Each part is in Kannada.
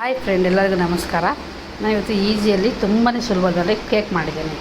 ಹಾಯ್ ಫ್ರೆಂಡ್ ಎಲ್ಲರಿಗೂ ನಮಸ್ಕಾರ. ನಾನು ಇವತ್ತು ಈಸಿಯಲ್ಲಿ ತುಂಬಾ ಸುಲಭದಲ್ಲಿ ಕೇಕ್ ಮಾಡಿದ್ದೀನಿ.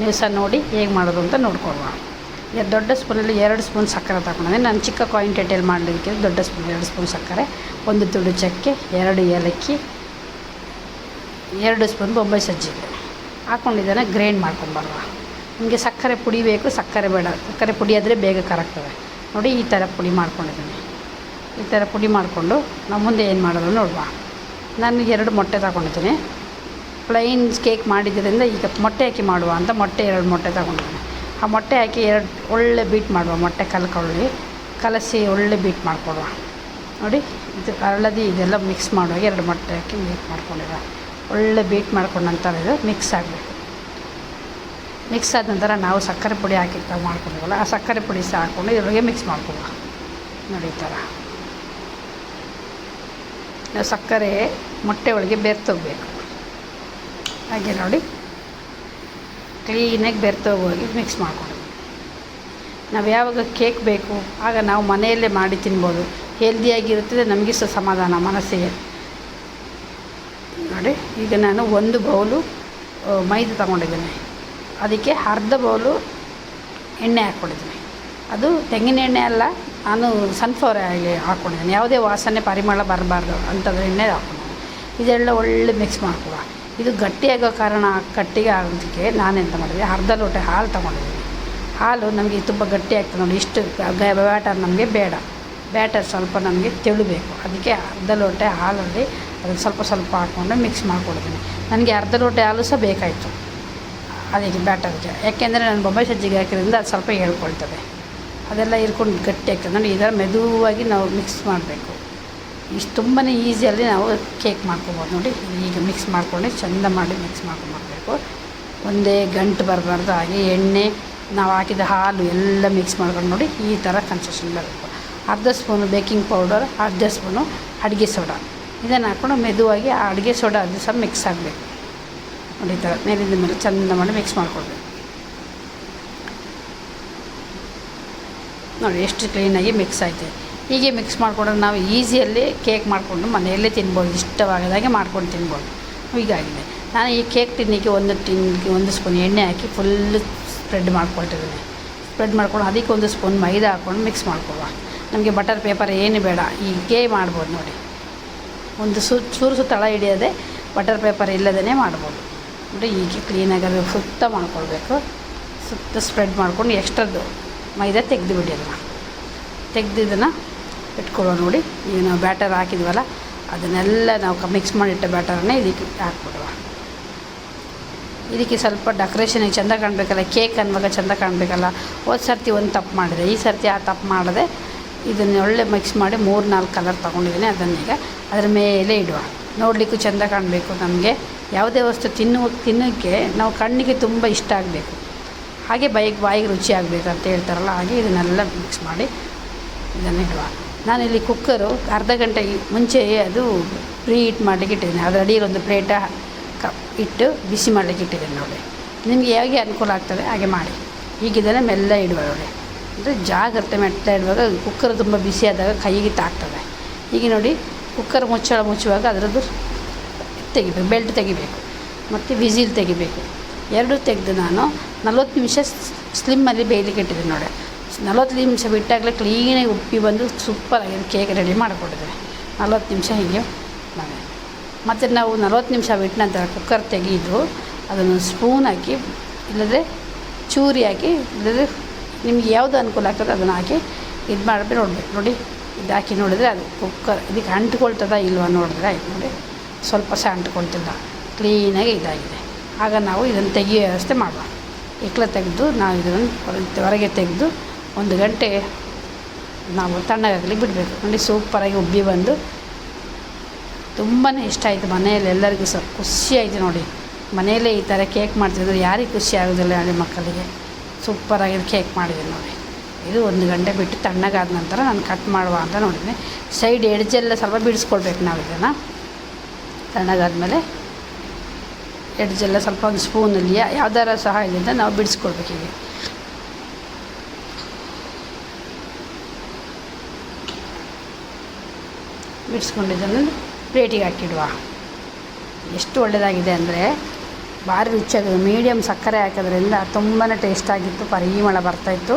ನೀವು ಸಹ ನೋಡಿ ಹೇಗೆ ಮಾಡೋದು ಅಂತ ನೋಡ್ಕೊಳ್ಳುವ ಈಗ ದೊಡ್ಡ ಸ್ಪೂನಲ್ಲಿ ಎರಡು ಸ್ಪೂನ್ ಸಕ್ಕರೆ ತಗೊಂಡೆ ನಾನು ಚಿಕ್ಕ ಕ್ವಾಂಟಿಟಿಯಲ್ಲಿ ಮಾಡಲಿಕ್ಕೆ ದೊಡ್ಡ ಸ್ಪೂನ್ ಎರಡು ಸ್ಪೂನ್ ಸಕ್ಕರೆ, ಒಂದು ತುಡು ಚಕ್ಕೆ, ಎರಡು ಏಲಕ್ಕಿ, ಎರಡು ಸ್ಪೂನ್ ಬೊಂಬೈ ಸಜ್ಜಿಗೆ ಹಾಕ್ಕೊಂಡಿದ್ದಾನೆ ಗ್ರೈಂಡ್ ಮಾಡ್ಕೊಂಬರುವ ನಿಮಗೆ ಸಕ್ಕರೆ ಪುಡಿ ಬೇಕು, ಸಕ್ಕರೆ ಬೇಡ. ಸಕ್ಕರೆ ಪುಡಿ ಆದರೆ ಬೇಗ ಕರಗ್ತವೆ ನೋಡಿ ಈ ಥರ ಪುಡಿ ಮಾಡ್ಕೊಂಡಿದ್ದೀನಿ. ಈ ಥರ ಪುಡಿ ಮಾಡಿಕೊಂಡು ನಾವು ಮುಂದೆ ಏನು ಮಾಡೋದು ನೋಡುವ. ನಾನು ಎರಡು ಮೊಟ್ಟೆ ತಗೊಂಡಿದ್ದೀನಿ. ಪ್ಲೈನ್ ಕೇಕ್ ಮಾಡಿದ್ದರಿಂದ ಈಗ ಮೊಟ್ಟೆ ಹಾಕಿ ಮಾಡುವ ಅಂತ ಮೊಟ್ಟೆ ಎರಡು ಮೊಟ್ಟೆ ತಗೊಂಡಿದ್ದೀನಿ. ಆ ಮೊಟ್ಟೆ ಹಾಕಿ ಎರಡು ಒಳ್ಳೆ ಬೀಟ್ ಮಾಡುವ, ಮೊಟ್ಟೆ ಕಲ್ಕೊಳ್ಳಿ ಕಲಸಿ ಒಳ್ಳೆ ಬೀಟ್ ಮಾಡಿಕೊಡುವ. ನೋಡಿ, ಇದು ಹಳದಿ ಇದೆಲ್ಲ ಮಿಕ್ಸ್ ಮಾಡುವಾಗ ಎರಡು ಮೊಟ್ಟೆ ಹಾಕಿ ಬೀಟ್ ಮಾಡ್ಕೊಂಡಿರುವ. ಒಳ್ಳೆ ಬೀಟ್ ಮಾಡಿಕೊಂಡ ನಂತರ ಇದು ಮಿಕ್ಸ್ ಆಗಬೇಕು. ಮಿಕ್ಸ್ ಆದ ನಂತರ ನಾವು ಸಕ್ಕರೆ ಪುಡಿ ಹಾಕಿ ತಾವು ಮಾಡ್ಕೊಂಡಿವಲ್ಲ, ಆ ಸಕ್ಕರೆ ಪುಡಿ ಸಹ ಹಾಕ್ಕೊಂಡು ಇದ್ರೊಳಗೆ ಮಿಕ್ಸ್ ಮಾಡ್ಕೊಡುವ. ನೋಡಿ ಈ ಥರ. ಸಕ್ಕರೆ ಮೊಟ್ಟೆ ಒಳಗೆ ಬೆರ್ತೋಗ್ಬೇಕು. ಹಾಗೆ ನೋಡಿ. ಕ್ಲೀನಾಗಿ ಬೆರ್ತೋಗೋಗಿ ಮಿಕ್ಸ್ ಮಾಡ್ಕೊಡೋದು. ನಾವು ಯಾವಾಗ ಕೇಕ್ ಬೇಕು, ಆಗ ನಾವು ಮನೆಯಲ್ಲೇ ಮಾಡಿ ತಿನ್ಬೋದು. ಹೆಲ್ದಿಯಾಗಿರುತ್ತದೆ ನಮಗೆ ಸಹ ಸಮಾಧಾನ, ಮನಸ್ಸಿಗೆ. ನೋಡಿ, ಈಗ ನಾನು ಒಂದು ಬೌಲು ಮೈದು ತಗೊಂಡಿದ್ದೇನೆ. ಅದಕ್ಕೆ ಅರ್ಧ ಬೌಲು ಎಣ್ಣೆ ಹಾಕ್ಕೊಂಡಿದ್ದೀನಿ. ಅದು ತೆಂಗಿನ ಎಣ್ಣೆ ಅಲ್ಲ ನಾನು ಸನ್ಫ್ಲವರ್ ಆಯಿಲ್ ಹಾಕ್ಕೊಂಡಿದ್ದೀನಿ ಯಾವುದೇ ವಾಸನೆ ಪರಿಮಳ ಬರಬಾರ್ದು ಅಂಥದ್ದು ಎಣ್ಣೆ ಹಾಕ್ಕೊಂಡಿದ್ದೀನಿ ಇದೆಲ್ಲ ಒಳ್ಳೆ ಮಿಕ್ಸ್ ಮಾಡ್ಕೊಳ ಇದು ಗಟ್ಟಿಯಾಗೋ ಕಾರಣ ಕಟ್ಟಿಗೆ ಆಗೋದಕ್ಕೆ ನಾನೆಂತ ಮಾಡಿದೆ? ಅರ್ಧ ಲೋಟ ಹಾಲು ತೊಗೊಂಡಿದ್ದೀನಿ. ಹಾಲು ನಮಗೆ ತುಂಬ ಗಟ್ಟಿ ಆಗ್ತದೆ ನೋಡಿ. ಇಷ್ಟು ಬ್ಯಾಟರ್ ನಮಗೆ ಬೇಡ. ಬ್ಯಾಟರ್ ಸ್ವಲ್ಪ ನಮಗೆ ತೆಳುಬೇಕು. ಅದಕ್ಕೆ ಅರ್ಧ ಲೋಟೆ ಹಾಲಲ್ಲಿ ಅದನ್ನು ಸ್ವಲ್ಪ ಸ್ವಲ್ಪ ಹಾಕ್ಕೊಂಡು ಮಿಕ್ಸ್ ಮಾಡ್ಕೊಡ್ತೀನಿ. ನನಗೆ ಅರ್ಧ ಲೋಟೆ ಹಾಲು ಸಹ ಬೇಕಾಯಿತು. ಅದಕ್ಕೆ ಬ್ಯಾಟರ್ಗೆ. ಯಾಕೆಂದರೆ ನಾನು ಬೊಂಬೈ ಸಜ್ಜಿಗೆ ಹಾಕಿದ್ರಿಂದ ಅದು ಸ್ವಲ್ಪ ಹೇಳ್ಕೊಳ್ತದೆ ಅದೆಲ್ಲ ಇರ್ಕೊಂಡು ಗಟ್ಟಿ ಆಗ್ತದೆ. ನೋಡಿ, ಇದರ ಮೆದುವಾಗಿ ನಾವು ಮಿಕ್ಸ್ ಮಾಡಬೇಕು. ಇಷ್ಟು ತುಂಬಾ ಈಸಿಯಲ್ಲಿ ನಾವು ಕೇಕ್ ಮಾಡ್ಕೊಬೋದು. ನೋಡಿ, ಈಗ ಮಿಕ್ಸ್ ಮಾಡಿಕೊಂಡು, ಚೆಂದ ಮಾಡಿ ಮಿಕ್ಸ್ ಮಾಡ್ಕೊಂಡು ಮಾಡಬೇಕು ಒಂದೇ ಗಂಟು ಬರಬಾರ್ದು. ಹಾಗೆ ಎಣ್ಣೆ, ನಾವು ಹಾಕಿದ ಹಾಲು ಎಲ್ಲ ಮಿಕ್ಸ್ ಮಾಡ್ಕೊಂಡು ನೋಡಿ, ಈ ಥರ ಕನ್ಸಿಸ್ಟೆನ್ಸಿ ಬರಬೇಕು ಅರ್ಧ ಸ್ಪೂನು ಬೇಕಿಂಗ್ ಪೌಡರ್ ಅರ್ಧ ಸ್ಪೂನು ಅಡುಗೆ ಸೋಡಾ ಇದನ್ನು ಹಾಕ್ಕೊಂಡು ಮೆದುವಾಗಿ ಆ ಅಡುಗೆ ಸೋಡಾ ಅದು ಸಹ ಮಿಕ್ಸ್ ಆಗಬೇಕು. ನೋಡಿ, ಈ ಥರ ಮೇಲಿಂದ ಮೇಲೆ ಚೆಂದ ಮಾಡಿ ಮಿಕ್ಸ್ ಮಾಡ್ಕೊಳ್ಬೇಕು. ನೋಡಿ, ಎಷ್ಟು ಕ್ಲೀನಾಗಿ ಮಿಕ್ಸ್ ಆಯಿತು. ಹೀಗೆ ಮಿಕ್ಸ್ ಮಾಡಿಕೊಂಡ್ರೆ ನಾವು ಈಸಿಯಲ್ಲಿ ಕೇಕ್ ಮಾಡಿಕೊಂಡು ಮನೆಯಲ್ಲೇ ತಿನ್ಬೋದು, ಇಷ್ಟವಾಗದಾಗೆ ಮಾಡ್ಕೊಂಡು ತಿನ್ಬೋದು. ಹೀಗಾಗಿದೆ ನಾನು ಈ ಕೇಕ್ ತಿನ್ನಲಿಕ್ಕೆ ಒಂದು ಟಿನ್ಗೆ ಒಂದು ಸ್ಪೂನ್ ಎಣ್ಣೆ ಹಾಕಿ ಫುಲ್ಲು ಸ್ಪ್ರೆಡ್ ಮಾಡ್ಕೊಳ್ತಿದ್ದೀನಿ. ಸ್ಪ್ರೆಡ್ ಮಾಡ್ಕೊಂಡು ಅದಕ್ಕೆ ಒಂದು ಸ್ಪೂನ್ ಮೈದಾ ಹಾಕ್ಕೊಂಡು ಮಿಕ್ಸ್ ಮಾಡ್ಕೊಳ್ಳುವ. ನಮಗೆ ಬಟರ್ ಪೇಪರ್ ಏನು ಬೇಡ. ಹೀಗೆ ಮಾಡ್ಬೋದು ನೋಡಿ. ಒಂದು ಸು ಚೂರು ತಳ ಹಿಡಿಯೋದೆ ಬಟರ್ ಪೇಪರ್ ಇಲ್ಲದೇ ಮಾಡ್ಬೋದು. ನೋಡಿ, ಹೀಗೆ ಕ್ಲೀನಾಗಿ ಸುತ್ತ ಮಾಡ್ಕೊಳ್ಬೇಕು. ಸುತ್ತ ಸ್ಪ್ರೆಡ್ ಮಾಡ್ಕೊಂಡು ಎಕ್ಸ್ಟ್ರದ್ದು ಮೈದಾ ತೆಗೆದು ಬಿಡಿ ಅದನ್ನು ತೆಗೆದು ಇದನ್ನು ಇಟ್ಕೊಳ್ಳೋ ನೋಡಿ ಈಗ ನಾವು ಬ್ಯಾಟರ್ ಹಾಕಿದ್ವಲ್ಲ, ಅದನ್ನೆಲ್ಲ ನಾವು ಮಿಕ್ಸ್ ಮಾಡಿಟ್ಟ ಬ್ಯಾಟರನ್ನೇ ಇದಕ್ಕೆ ಹಾಕ್ಬಿಡುವ ಇದಕ್ಕೆ ಸ್ವಲ್ಪ ಡೆಕೋರೇಷನಿಗೆ ಚೆಂದ ಕಾಣಬೇಕಲ್ಲ ಕೇಕ್ ಅನ್ನುವಾಗ ಚೆಂದ ಕಾಣಬೇಕಲ್ಲ. ಹೋದ ಸರ್ತಿ ಒಂದು ತಪ್ಪು ಮಾಡಿದೆ, ಈ ಸರ್ತಿ ಆ ತಪ್ಪು ಮಾಡಿದೆ ಇದನ್ನು ಒಳ್ಳೆ ಮಿಕ್ಸ್ ಮಾಡಿ ಮೂರು, ನಾಲ್ಕು ಕಲರ್ ತೊಗೊಂಡಿದ್ದೀನಿ, ಅದನ್ನೀಗ ಅದರ ಮೇಲೆ ಇಡುವ. ನೋಡಲಿಕ್ಕೂ ಚೆಂದ ಕಾಣಬೇಕು ನಮಗೆ. ಯಾವುದೇ ವಸ್ತು ತಿನ್ನುವ ತಿನ್ನೋಕ್ಕೆ ನಾವು ಕಣ್ಣಿಗೆ ತುಂಬ ಇಷ್ಟ ಆಗಬೇಕು. ಹಾಗೆ ಬೈಗೆ ಬಾಯಿಗೆ ರುಚಿ ಆಗಬೇಕು ಅಂತ ಹೇಳ್ತಾರಲ್ಲ, ಹಾಗೆ ಇದನ್ನೆಲ್ಲ ಮಿಕ್ಸ್ ಮಾಡಿ ಇದನ್ನು ಇಡುವ. ನಾನಿಲ್ಲಿ ಕುಕ್ಕರು ಅರ್ಧ ಗಂಟೆ ಮುಂಚೆ ಅದು ಪ್ರೀ ಹೀಟ್ ಮಾಡಲಿಕ್ಕೆ ಇಟ್ಟಿದ್ದೀನಿ. ಅದರ ಅಡಿಯಲ್ಲಿ ಒಂದು ಪ್ಲೇಟ ಕ ಇಟ್ಟು ಬಿಸಿ ಮಾಡಲಿಕ್ಕೆ ಇಟ್ಟಿದ್ದೀನಿ ನೋಡಿ. ನಿಮಗೆ ಹೇಗೆ ಅನುಕೂಲ ಆಗ್ತದೆ ಹಾಗೆ ಮಾಡಿ. ಈಗಿದ್ದಾನೆ ಮೆಲ್ಲ ಇಡುವ ನೋಡಿ. ಅಂದರೆ ಜಾಗ್ರತೆ ಮೆಟ್ಟ ಇಡುವಾಗ ಕುಕ್ಕರ್ ತುಂಬ ಬಿಸಿ ಆದಾಗ ಕೈಗೆ ತಾಗ್ತದೆ. ಈಗ ನೋಡಿ ಕುಕ್ಕರ್ ಮುಚ್ಚಳ ಮುಚ್ಚುವಾಗ ಅದರದ್ದು ತೆಗಿಬೇಕು ಬೆಲ್ಟ್ ತೆಗಿಬೇಕು, ಮತ್ತು ವಿಸಿಲ್ ತೆಗಿಬೇಕು. ಎರಡೂ ತೆಗೆದು ನಾನು ನಲ್ವತ್ತು ನಿಮಿಷ ಸ್ಲಿಮ್ಮಲ್ಲಿ ಬೇಯಲಿಕ್ಕೆ ಇಟ್ಟಿದ್ದೀನಿ ನೋಡಿ. ನಲ್ವತ್ತು ನಿಮಿಷ ಬಿಟ್ಟಾಗಲೇ ಕ್ಲೀನಾಗಿ ಉಪ್ಪಿ ಬಂದು ಸೂಪರಾಗಿ ಕೇಕ್ ರೆಡಿ ಮಾಡಿಕೊಟ್ಟಿದ್ದೆ ನಲ್ವತ್ತು ನಿಮಿಷ ಹೀಗೆ ಮಾಡಿ ಮತ್ತು ನಾವು ನಲ್ವತ್ತು ನಿಮಿಷ ಬಿಟ್ಟ ನಂತರ ಕುಕ್ಕರ್ ತೆಗೆದು ಅದನ್ನು ಸ್ಪೂನ್ ಹಾಕಿ, ಇಲ್ಲದ್ರೆ ಚೂರಿ ಹಾಕಿ, ಇಲ್ಲದ್ರೆ ನಿಮ್ಗೆ ಯಾವುದು ಅನುಕೂಲ ಆಗ್ತದೆ ಅದನ್ನು ಹಾಕಿ ಇದು ಮಾಡಿದ್ರೆ ನೋಡಬೇಕು. ನೋಡಿ, ಇದು ಹಾಕಿ ನೋಡಿದರೆ ಅದು ಕುಕ್ಕರ್ ಇದಕ್ಕೆ ಅಂಟ್ಕೊಳ್ತದ ಇಲ್ವಾ ನೋಡಿದ್ರೆ ಆಯ್ತು ನೋಡಿ. ಸ್ವಲ್ಪ ಸಹ ಅಂಟ್ಕೊಳ್ತಿಲ್ಲ. ಕ್ಲೀನಾಗಿ ಇದಾಗಿದೆ. ಆಗ ನಾವು ಇದನ್ನು ತೆಗಿಯೋ ವ್ಯವಸ್ಥೆ ಮಾಡುವ ಇಕ್ಕಲ ತೆಗೆದು ನಾವು ಇದನ್ನು ಹೊರ- ಹೊರಗೆ ತೆಗೆದು ಒಂದು ಗಂಟೆ ನಾವು ತಣ್ಣಗಾಗಲಿ ಬಿಡಬೇಕು. ನೋಡಿ ಸೂಪರಾಗಿ ಉಬ್ಬಿ ಬಂದು ತುಂಬಾ ಇಷ್ಟ ಆಯಿತು ಮನೆಯಲ್ಲಿ ಎಲ್ಲರಿಗೂ ಸಹ. ಖುಷಿ ಆಯಿತು ನೋಡಿ. ಮನೆಯಲ್ಲೇ ಈ ಥರ ಕೇಕ್ ಮಾಡ್ತಿದ್ರು ಯಾರಿಗೆ ಖುಷಿ ಆಗೋದಿಲ್ಲ ಹಳ್ಳಿ ಮಕ್ಕಳಿಗೆ. ಸೂಪರಾಗಿ ಕೇಕ್ ಮಾಡಿದ್ದೀನಿ ನೋಡಿ. ಇದು ಒಂದು ಗಂಟೆ ಬಿಟ್ಟು ತಣ್ಣಗಾದ ನಂತರ ನಾನು ಕಟ್ ಮಾಡುವ ಅಂತ ನೋಡಿದ್ದೀನಿ ಸೈಡ್ ಎಡ್ಜೆಲ್ಲ ಸ್ವಲ್ಪ ಬಿಡಿಸ್ಕೊಳ್ಬೇಕು ನಾವು ಇದನ್ನು. ತಣ್ಣಗಾದ್ಮೇಲೆ ಎಡ್ಜೆಲ್ಲ ಸ್ವಲ್ಪ ಒಂದು ಸ್ಪೂನಲ್ಲಿ ಯಾವ್ದಾರ ಸಹಾಯದಿಂದ ನಾವು ಬಿಡಿಸ್ಕೊಡ್ಬೇಕು ಹೀಗೆ. ಬಿಡಿಸ್ಕೊಂಡಿದ್ದನ್ನು ಪ್ಲೇಟಿಗೆ ಹಾಕಿಡುವ. ಎಷ್ಟು ಒಳ್ಳೆಯದಾಗಿದೆ ಅಂದರೆ ಭಾರಿ ರುಚಿಯಾಗಿದೆ. ಮೀಡಿಯಮ್ ಸಕ್ಕರೆ ಹಾಕೋದ್ರಿಂದ ತುಂಬಾ ಟೇಸ್ಟಾಗಿತ್ತು ಪರಿಮಳ ಬರ್ತಾಯಿತ್ತು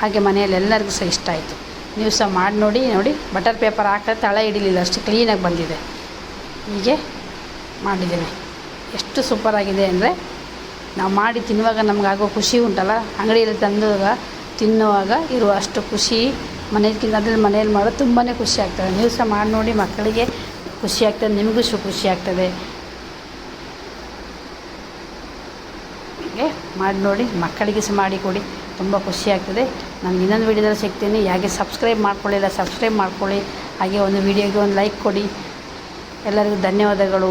ಹಾಗೆ ಮನೆಯಲ್ಲಿ ಎಲ್ಲರಿಗೂ ಸಹ ಇಷ್ಟ ಆಯಿತು. ನೀವು ಸಹ ಮಾಡಿ ನೋಡಿ ನೋಡಿ. ಬಟರ್ ಪೇಪರ್ ಹಾಕಿದ್ರೆ ತಳ ಹಿಡಿಲಿಲ್ಲ, ಅಷ್ಟು ಕ್ಲೀನಾಗಿ ಬಂದಿದೆ. ಹೀಗೆ ಮಾಡಿದ್ದೇನೆ ಎಷ್ಟು ಸೂಪರಾಗಿದೆ ಅಂದರೆ ನಾವು ಮಾಡಿ ತಿನ್ನುವಾಗ ನಮಗಾಗೋ ಖುಷಿ ಉಂಟಲ್ಲ? ಅಂಗಡಿಯಲ್ಲಿ ತಂದಾಗ ತಿನ್ನುವಾಗ ಇರುವ ಅಷ್ಟು ಖುಷಿ ಮನೆಯಲ್ಲಿ ಅದ್ರಲ್ಲಿ ಮನೇಲಿ ಮಾಡೋದು ತುಂಬಾ ಖುಷಿ ಆಗ್ತದೆ. ನೀವು ಸಹ ಮಾಡಿ ನೋಡಿ ಮಕ್ಕಳಿಗೆ ಖುಷಿ ಆಗ್ತದೆ, ನಿಮಗೂ ಸಹ ಖುಷಿ ಆಗ್ತದೆ. ಮಾಡಿ ನೋಡಿ, ಮಕ್ಕಳಿಗೆ ಸಹ ಮಾಡಿ ಕೊಡಿ. ತುಂಬ ಖುಷಿ ಆಗ್ತದೆ. ನಾನು ಇನ್ನೊಂದು ವೀಡಿಯೋದಲ್ಲಿ ಸಿಗ್ತೀನಿ. ಹಾಗೆ ಸಬ್ಸ್ಕ್ರೈಬ್ ಮಾಡ್ಕೊಳ್ಳಿಲ್ಲ, ಸಬ್ಸ್ಕ್ರೈಬ್ ಮಾಡ್ಕೊಳ್ಳಿ. ಹಾಗೆ ಒಂದು ವೀಡಿಯೋಗೆ ಒಂದು ಲೈಕ್ ಕೊಡಿ. ಎಲ್ಲರಿಗೂ ಧನ್ಯವಾದಗಳು.